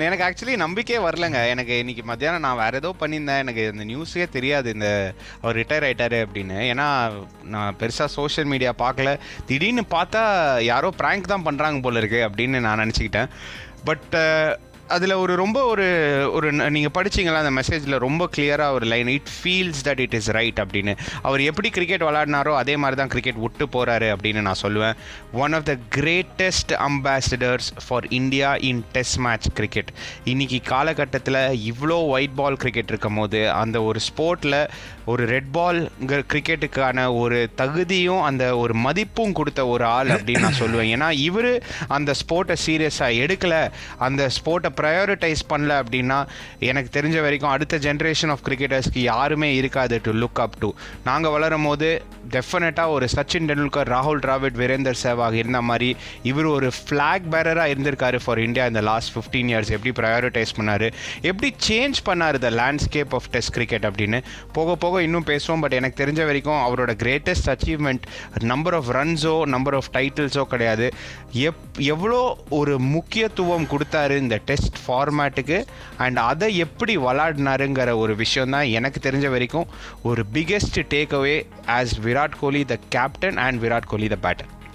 எனக்கு ஆக்சுவலி நம்பிக்கையே வரலங்க. எனக்கு இன்னைக்கு மத்தியானம் நான் வேற ஏதோ பண்ணியிருந்தேன். எனக்கு இந்த நியூஸே தெரியாது. இந்த அவர் ரிட்டையர் ஆயிட்டாரு அப்படின்னு. ஏன்னா நான் பெருசாக சோஷியல் மீடியா பார்க்கல. திடீர்னு பார்த்தா யாரோ ப்ராங்க் தான் பண்ணுறாங்க போல இருக்கு அப்படின்னு நான் நினச்சிக்கிட்டேன். பட் அதில் ஒரு ரொம்ப ஒரு ஒரு நீங்கள் படிச்சீங்களா அந்த மெசேஜில் ரொம்ப கிளியராக ஒரு line it feels that it is right அப்படின்னு. அவர் எப்படி கிரிக்கெட் விளாடினாரோ அதே மாதிரி தான் கிரிக்கெட் விட்டு போகிறாரு அப்படின்னு நான் சொல்லுவேன். One of the greatest ambassadors for India in test match cricket இன்னைக்கு காலகட்டத்தில் இவ்வளோ ஒயிட் பால் கிரிக்கெட் இருக்கும் போது அந்த ஒரு ஸ்போர்ட்டில் ஒரு ரெட் பால் கிரிக்கெட்டுக்கான ஒரு தகுதியும் அந்த ஒரு மதிப்பும் கொடுத்த ஒரு ஆள் அப்படின்னு நான் சொல்லுவேன். ஏன்னா இவர் அந்த ஸ்போர்ட்டை சீரியஸாக எடுக்கலை. அந்த ஸ்போர்ட்டை ப்ரையாரிட்டைஸ் பண்ணல அப்படின்னா எனக்கு தெரிஞ்ச வரைக்கும் அடுத்த ஜென்ரேஷன் ஆஃப் கிரிக்கெட்டர்ஸ்க்கு யாருமே இருக்காது டு லுக் அப் டு நாங்கள் வளரும் போது டெஃபினட்டாக ஒரு சச்சின் டெண்டுல்கர் ராகுல் டிராவிட் வீரேந்தர் சேவாக் இருந்த மாதிரி இவர் ஒரு ஃப்ளாக் பேரராக இருந்திருக்காரு ஃபார் இந்தியா இந்த லாஸ்ட் ஃபிஃப்டீன் இயர்ஸ் எப்படி ப்ரையாரிட்டைஸ் பண்ணார்? எப்படி சேஞ்ச் பண்ணார் the landscape of test cricket அப்படின்னு? போக போக இன்னும் பேசுவோம் பட் எனக்கு தெரிஞ்ச வரைக்கும் அவரோட கிரேட்டஸ்ட் அச்சீவ்மெண்ட் நம்பர் ஆஃப் ரன்ஸோ நம்பர் ஆஃப் டைட்டில்ஸோ கிடையாது. எப் எவ்வளோ ஒரு முக்கியத்துவம் கொடுத்தாரு இந்த டெஸ்ட் ஃபார்மேட்டுக்கு அண்ட் அதை எப்படி விளாடினாருங்கிற ஒரு விஷயம் தான் எனக்கு தெரிஞ்ச வரைக்கும் ஒரு biggest take away as Virat Kohli the captain and Virat Kohli the batter